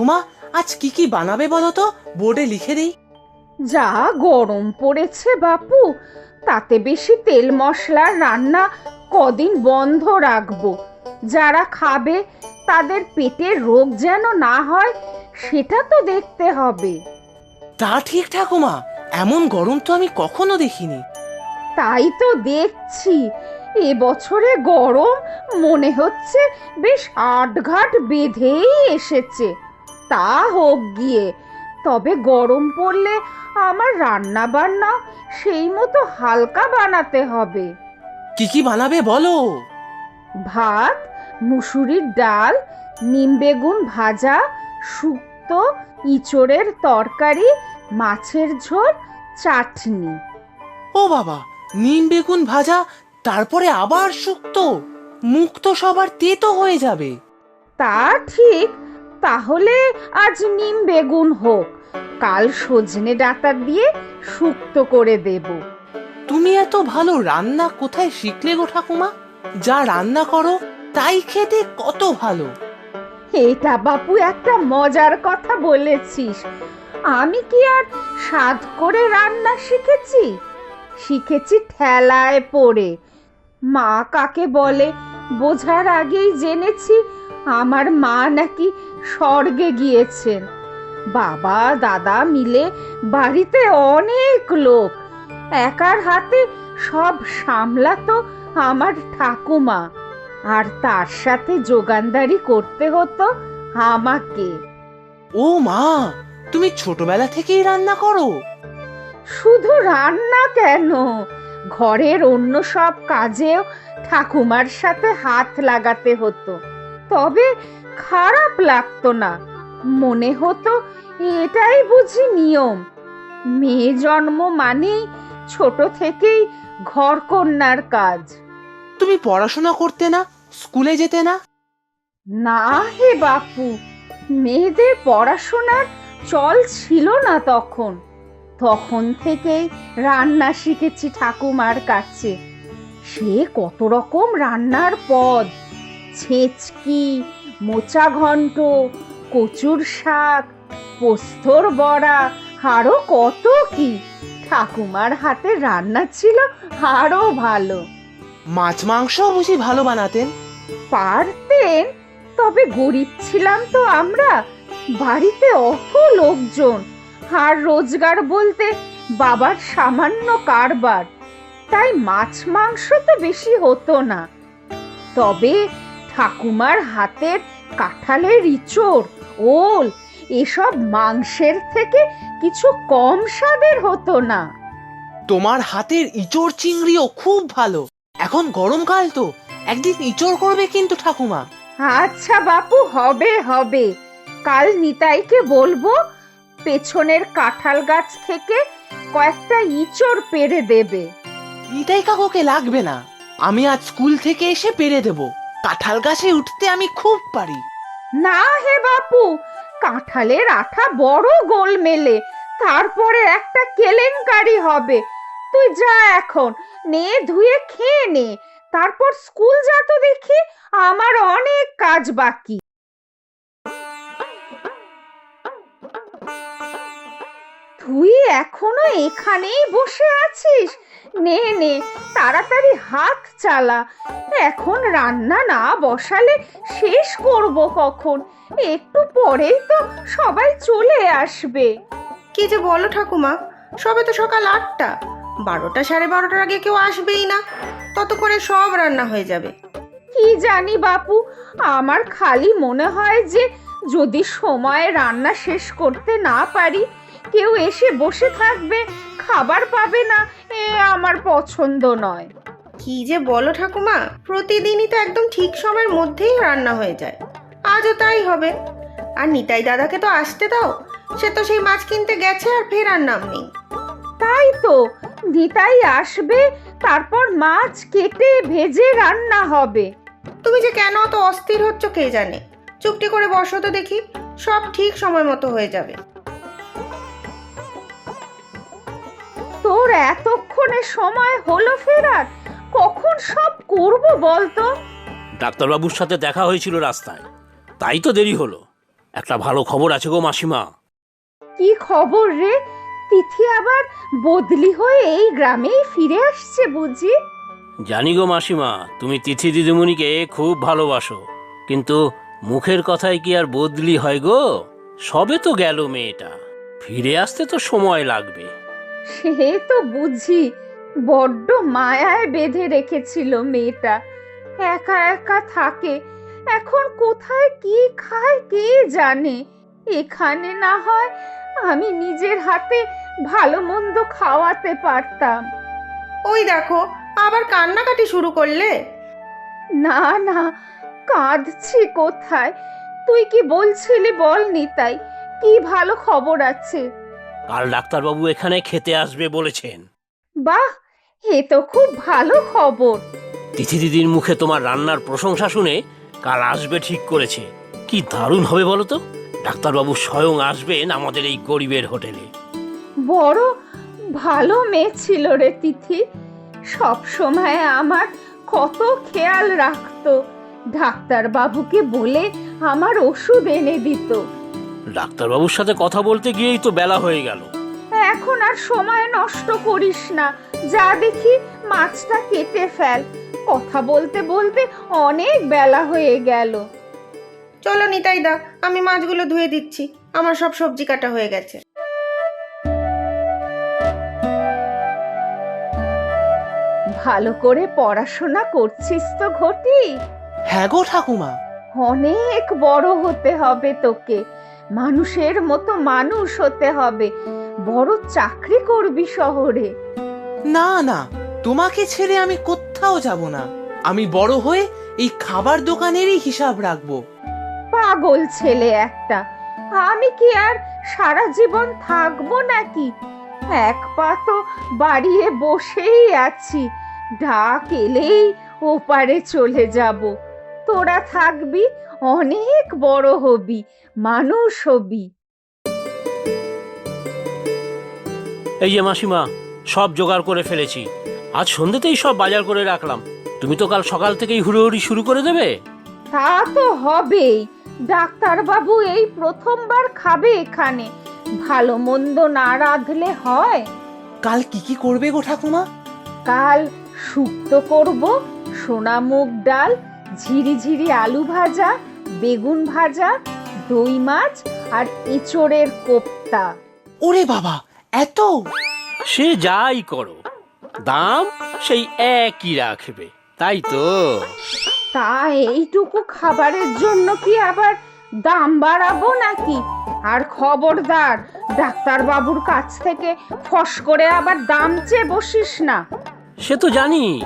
ঠাকুমা আজ কি কি বানাবে বলো তো বোর্ডে লিখে দিই। যা গরম পড়েছে বাপু তাতে বেশি তেল মশলার রান্না কদিন বন্ধ রাখব। যারা খাবে তাদের পেটের রোগ যেন না হয় সেটা তো দেখতে হবে। তা ঠিক ঠাকুমা এমন গরম তো আমি কখনো দেখিনি। তাই তো দেখছি এবছরে গরম মনে হচ্ছে বেশ আটঘাট বেঁধেই এসেছে। তা হোক গিয়ে। তবে গরম পড়লে আমার রান্না বান্না সেই মতো হালকা বানাতে হবে। কি কি বানাবে বলো? ভাত মুসুরির ডাল নিম বেগুন ভাজা শুক্তো ইঁচড়ের তরকারি মাছের ঝোল চাটনি। ও বাবা নিম বেগুন ভাজা তারপরে আবার শুক্তো? মুখ তো সবার তেতো হয়ে যাবে। তা ঠিক তাহলে আজ নিম বেগুন হোক। কাল সজনে ডাঁটা দিয়ে শুক্তো করে দেব। তুমি এত ভালো রান্না কোথায় শিখলে গো ঠাকুমা? যা রান্না করো তাই খেতে কত ভালো। এটা বাপু একটা মজার কথা বলেছিস। আমি কি আর স্বাদ করে রান্না শিখেছি? শিখেছি ঠেলায় পড়ে। মা কাকে বলে বোঝার আগেই জেনেছি আমার মা নাকি স্বর্গে গিয়েছেন। বাবা দাদা মিলে বাড়িতে অনেক লোক। একার হাতে সব সামলাতো আমার ঠাকুমা। আর তার সাথে যোগানদারি করতে হতো আমাকে। ও মা তুমি ছোটবেলা থেকেই রান্না করো? শুধু রান্না কেন? ঘরের অন্য সব কাজেও ঠাকুমার সাথে হাত লাগাতে হতো। তবে খারাপ লাগতো না। মনে হতো এটাই বুঝি নিয়ম। মেয়ে জন্ম মানেই ছোট থেকেই ঘর কন্যার কাজ। তুমি পড়াশোনা করতে না? স্কুলে যেতে না? না হে বাপু মেয়েদের পড়াশোনার চল ছিল না তখন। তখন থেকেই রান্না শিখেছি ঠাকুমার কাছে। সে কত রকম রান্নার পদ। ছেঁচকি মোচা ঘন্ট কচুর শাক পোস্তর বড়া আরও কত কি। ঠাকুমার হাতে রান্না ছিল আরও ভালো। মাছ মাংস বুঝি ভালো বানাতেন। পারতেন তবে গরিব ছিলাম তো আমরা। বাড়িতে অত লোকজন আর রোজগার বলতে বাবার সামান্য কারবার। তাই মাছ মাংস তো বেশি হতো না। তবে ঠাকুমার হাতের কাঁঠালের ইচড় ওল এসব মাংসের থেকে কিছু কম স্বাদের হতো না। তোমার হাতের ইচড় চিংড়িও খুব ভালো। এখন গরমকাল তো একদিন ইচড় করবে কিন্তু ঠাকুমা। আচ্ছা বাপু হবে হবে। কাল নিতাইকে বলব পেছনের কাঁঠাল গাছ থেকে কয়েকটা ইচড় পেরে দেবে। নিতাই কাকুকে লাগবে না। আমি আজ স্কুল থেকে এসে পেরে দেব। কাঁঠাল গাছে উঠতে আমি খুব পারি। না হে বাপু, কাঁঠালের আঠা বড় গোল মেলে, তারপরে একটা কেলেঙ্কারি হবে। তুই যা এখন, নে, ধুয়ে খেয়ে নে, তারপর স্কুল যা তো দেখি, আমার অনেক কাজ বাকি। তুই এখনও এখানেই বসে আছিস? নে নে তাড়াতাড়ি হাত চালা। এখন রান্না না বসালে শেষ করব কখন? একটু পরেই তো সবাই চলে আসবে। কি যে বলো ঠাকুমা সবে তো সকাল আটটা। বারোটা সাড়ে বারোটার আগে কেউ আসবেই না। ততক্ষণে সব রান্না হয়ে যাবে। কি জানি বাপু আমার খালি মনে হয় যে যদি সময়ে রান্না শেষ করতে না পারি কেউ এসে বসে থাকবে খাবার পাবে না এ আমার পছন্দ নয়। কি যে বলো ঠাকুমা প্রতিদিনই তো একদম ঠিক সময়ের মধ্যেই রান্না হয়ে যায়। আজও তাই হবে। আর নিতাই দাদাকে তো আসতে দাও সে তো সেই মাছ কিনতে গেছে আর ফেরার নাম নেই। তাই তো নিতাই আসবে তারপর মাছ কেটে ভেজে রান্না হবে। তুমি যে কেন অত অস্থির হচ্ছ কে জানে? চুপটি করে বসো তো দেখি সব ঠিক সময় মতো হয়ে যাবে। তোর এতক্ষণে সময় হলো ফেরার? কখন সব করব বলতো? ডাক্তারবাবুর সাথে দেখা হয়েছিল রাস্তায়। তাই তো দেরি হলো। একটা ভালো খবর আছে গো মাসিমা। কি খবর রে? তিথি আবার বদলি হয়ে এই গ্রামেই ফিরে আসছে বুঝি? জানি গো মাসিমা তুমি তিথি দিদিমণিকে খুব ভালোবাসো। কিন্তু মুখের কথায় কি আর বদলি হয় গো? সবে তো গেল মেয়েটা। ফিরে আসতে তো সময় লাগবে। সে তো বুঝি বড্ড মায়ায় বেঁধে রেখেছিল মেয়েটা। একা একা থাকে এখন কোথায় কি খায় কে জানে? এখানে না হয় আমি নিজের হাতে ভালো মন্দ খাওয়াতে পারতাম। ওই দেখো আবার কান্নাকাটি শুরু করলে? না না কাঁদছি কোথায়? তুই কি বলছিলি বল নিতাই কি ভালো খবর আছে? কাল ডাক্তারবাবু এখানে খেতে আসবে বলেছেন। বাহ এ তো খুব ভালো খবর। তিথি দিদির মুখে তোমার রান্নার প্রশংসা শুনে কাল আসবে ঠিক করেছে। কি দারুণ হবে বলো তো ডাক্তারবাবু স্বয়ং আসবেন আমাদের এই গরিবের হোটেলে। বড় ভালো মেয়ে ছিল রে তিথি। সব সময় আমার কত খেয়াল রাখতো। ডাক্তারবাবুকে বলে আমার ওষুধ এনে দিত। ডাক্তারবাবুর সাথে কথা বলতে গিয়েই তো বেলা হয়ে গেল। এখন আর সময় নষ্ট করিস না। যা দেখি মাছটা কেটে ফেল। কথা বলতে বলতে অনেক বেলা হয়ে গেল। চলো নিতাইদা আমি মাছগুলো ধুয়ে দিচ্ছি। আমার সব সবজি কাটা হয়ে গেছে। ভালো করে পড়াশোনা করছিস তো ঘটি? হ্যাঁ গো ঠাকুমা। অনেক বড় হতে হবে তোকে। মানুষের মতো মানুষ হতে হবে। বড় চাকরি করবি শহরে। না না তোমাকে ছেড়ে আমি কোথাও যাব না। আমি বড় হয়ে এই খাবার দোকানেরই হিসাব রাখব। পাগল ছেলে একটা আমি কি আর সারা জীবন থাকব নাকি? এক পা তো বাড়িয়ে বসেই আছি ডাক এলেই ওপারে চলে যাব। তোরা থাকবি অনেক বড় হবি মানুষ হবি। এই যে মাসিমা সব জোগাড় করে ফেলেছি। আজ সন্ধ্যেতেই সব বাজার করে রাখলাম। তুমি তো কাল সকাল থেকেই হুড়োহুড়ি শুরু করে দেবে। তা তো হবেই। ডাক্তারবাবু এই প্রথমবার খাবে এখানে। ভালো মন্দ না রাঁধলে হয়। কাল কি কি করবে গো ঠাকুমা? কাল শুক্তো করব সোনা মুগ ডাল ঝিরিঝিরি আলু ভাজা বেগুন ভাজা দই মাছ আর এঁচড়ের কোপ্তা। ওরে বাবা এত? সে যাই করো। দাম সেই একই রাখবে তাই তো? তা এইটুকু খাবারের জন্য কি আবার দাম বাড়াবো নাকি? আর খবরদার ডাক্তারবাবুর কাছ থেকে ফস করে আবার দাম চেয়ে বসিস না। সে তো জানি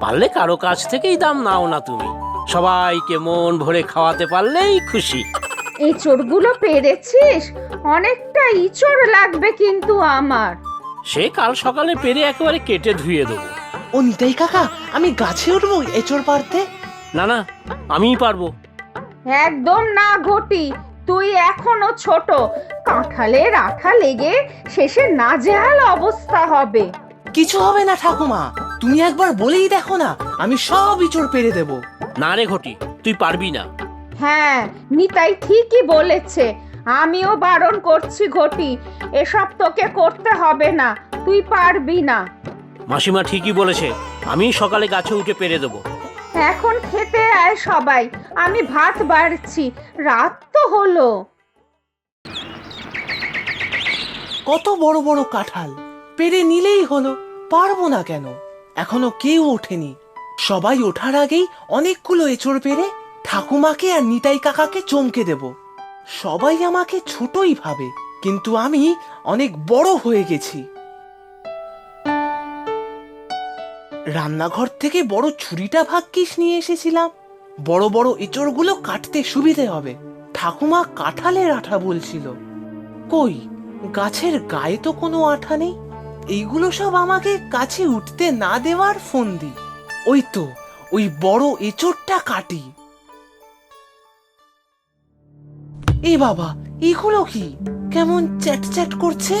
পারলে কারও কাছ থেকেই দাম নাও না তুমি। সবাইকে মন ভরে খাওয়াতে পারলেই খুশি। এঁচড়গুলো পেরেছিস? অনেকটা ইচড় লাগবে কিন্তু আমার। সে কাল সকালে পেরে একেবারে কেটে ধুয়ে দেবো। ও নিতাই কাকা আমি গাছে উঠবো এচড় পারতে না না আমিই পারব। একদম না ঘটি তুই এখনও ছোট। কাঁঠালের আঠা লেগে শেষে নাজেহাল অবস্থা হবে। কিছু হবে না ঠাকুমা তুমি একবার বলেই দেখো না আমি সব ইচড় পেরে দেব। না রে ঘটি তুই পারবি না। হ্যাঁ নিতাই ঠিকই বলেছে। আমিও বারণ করছি ঘটি এসব তোকে করতে হবে না তুই পারবি না। মাসিমা ঠিকই বলেছে আমি সকালে গাছে উঠে পেরে দেবো। এখন খেতে আয় সবাই আমি ভাত বাড়ছি রাত তো হলো। কত বড় বড় কাঁঠাল পেরে নিলেই হলো পারব না কেন? এখনও কেউ ওঠেনি। সবাই ওঠার আগেই অনেকগুলো এচড় পেরে ঠাকুমাকে আর নিতাই কাকাকে চমকে দেব। সবাই আমাকে ছোটই ভাবে, কিন্তু আমি অনেক বড় হয়ে গেছি। রান্নাঘর থেকে বড় ছুরিটা ভাগ্যিস নিয়ে এসেছিলাম। বড় বড় এচড়গুলো কাটতে সুবিধে হবে। ঠাকুমা কাঁঠালের আঠা বলছিল। কই, গাছের গায়ে তো কোনো আঠা নেই? এইগুলো সব আমাকে কাছে উঠতে না দেওয়ার ফন্দি। ওই তো, ওই বড় এচোরটা কাটি। এ বাবা, এগুলো কি? কেমন চ্যাট চ্যাট করছে?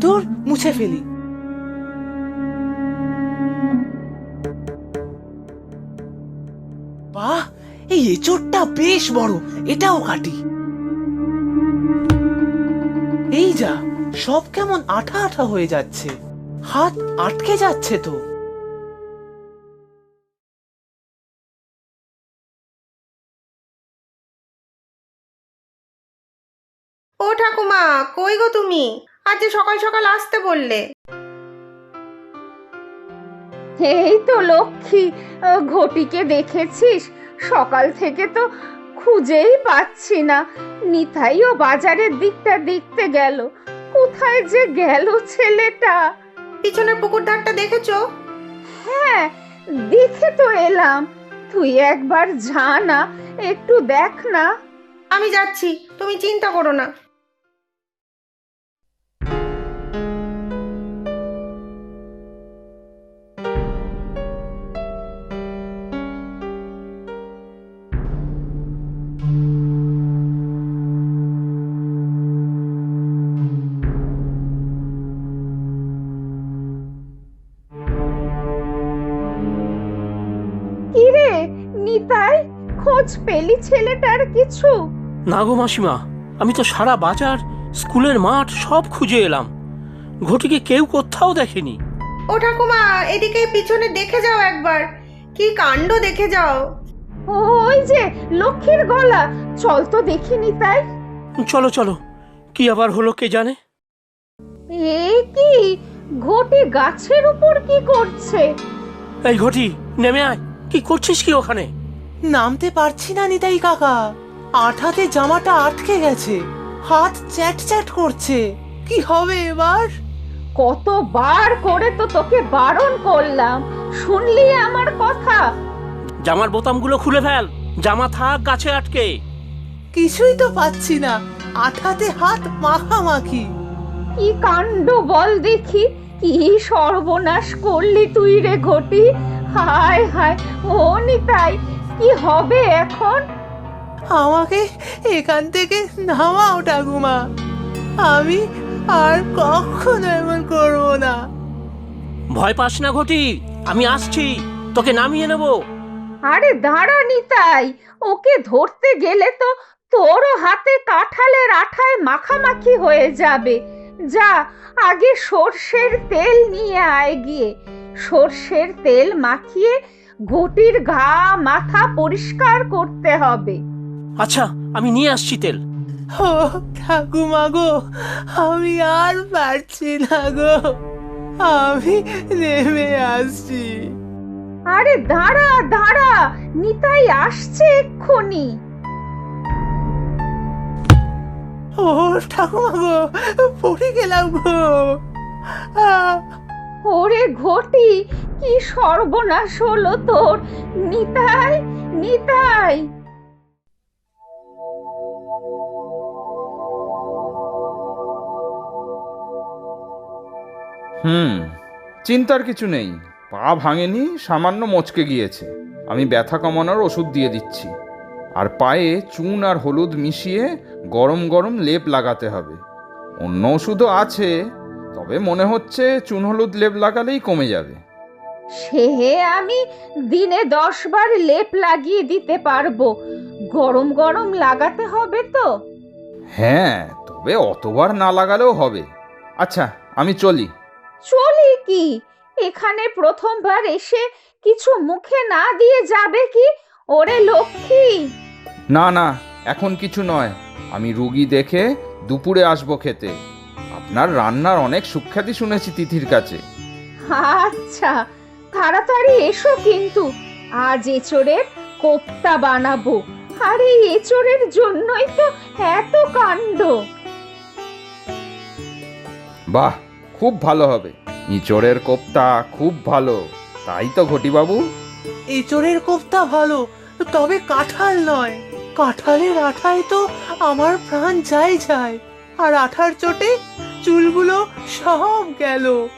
ধুর, মুছে ফেলি। বাহ, এই এচোরটা বেশ বড়, এটাও কাটি। এই যা, সব কেমন আঠা আঠা হয়ে যাচ্ছে। হাত আটকে যাচ্ছে তো। কই গো তুমি? আজ যে সকাল সকাল আসতে বললে। এই তো লক্ষ্মী আহ, ঘটিকে দেখেছিস? সকাল থেকে তো খুঁজেই পাচ্ছি না। নিতাইও বাজারের দিকটা দেখতে গেল। কোথায় যে গেল ছেলেটা? পিছনের পুকুর ধারটা দেখেছ? হ্যাঁ দেখে তো এলাম। তুই একবার যা না একটু দেখ না। আমি যাচ্ছি তুমি চিন্তা করো না। খোঁজ পেলি ছেলেটার কিছু? না গো মাসিমা আমি তো সারা বাজার স্কুলের মাঠ সব খুঁজে এলাম। ঘটিকে কেউ কোথাও দেখেনি। ও ঠাকুমা এদিকে পিছনে দেখে যাও একবার। কি কাণ্ড দেখে যাও। ওই যে লক্ষ্মীর গলা। চল তো দেখিনি তাই। চলো চলো। কি আবার হলো কে জানে? এ কি? ঘটি গাছের উপর কি করছে? এই ঘটি নেমে আয়। কি করছিস কি ওখানে? নামতে পারছি না নিতাই কাকা। আঠাতে জামাটা আটকে গেছে। হাত চ্যাট চ্যাট করছে। কি হবে এবার? কতবার করে তো তোকে বারণ করলাম। শুনলি আমার কথা? জামার বোতামগুলো খুলে ফেল। জামা থাক গাছে আটকে। কিছুই তো পাচ্ছি না। আঠাতে হাত মাখামাখি। কি কাণ্ড বল দেখি। কি সর্বনাশ করলি তুই রে ঘটি। হায় হায় ও নিতাই কি হবে এখন? আমাকে এখান থেকে নামাও ঠাকুমা। আমি আর কখনো এমন করব না। ভয় পাস না ঘটি আমি আসছি তোকে নামিয়ে নেব। আরে দাঁড়া নিতাই ওকে ধরতে গেলে তো তোরও হাতে কাঁঠালের আঠায় মাখামাখি হয়ে যাবে। যা আগে সর্ষের তেল নিয়ে আয় গিয়ে। সর্ষের তেল মাখিয়ে ঘটির ঘা মাথা পরিষ্কার করতে হবে। আচ্ছা আমি নিয়ে আসছি তেল। ও ঠাকুমা গো আমি আর পারছি না গো। আমি নেমে আসছি। আরে দাঁড়া দাঁড়া নিতাই আসছে এক্ষুনি। ও ঠাকুমা গো পড়ে গেলাম গো। ওরে ঘটি কি সর্বনাশ হলো তোর? নিতাই নিতাই। হুম, চিন্তার কিছু নেই। পা ভাঙেনি, সামান্য মচকে গিয়েছে। আমি ব্যথা কমানোর ওষুধ দিয়ে দিচ্ছি। আর পায়ে চুন আর হলুদ মিশিয়ে গরম গরম লেপ লাগাতে হবে। অন্য ওষুধও আছে, তবে মনে হচ্ছে চুন হলুদ লেপ লাগালেই কমে যাবে। সে আমি দিনে দশ বার লেপ লাগিয়ে দিতে পারব। গরম গরম লাগাতে হবে তো। হ্যাঁ তবে অতবার না লাগালেও হবে। আচ্ছা আমি চলি। চলি কি? এখানে প্রথমবার এসে কিছু মুখে না দিয়ে যাবে কি? ওরে লক্ষ্মী! না না এখন কিছু নয়। আমি রুগী দেখে দুপুরে আসব খেতে। আপনার রান্নার অনেক সুখ্যাতি শুনেছি তিথির কাছে। আচ্ছা তাড়াতাড়ি এসো কিন্তু। আজ এচোরের কোপ্তা বানাবো। আর এই এচোরের জন্যই তো এত কাণ্ড। বাহ খুব ভালো হবে। ইঁচড়ের কোপ্তা খুব ভালো। তাই তো ঘটিবাবু। এঁচড়ের কোফতা ভালো তবে কাঁঠাল নয়। কাঁঠালের আঠায় তো আমার প্রাণ যায় যায়। আর আঠার চোটে চুলগুলো সব গেল।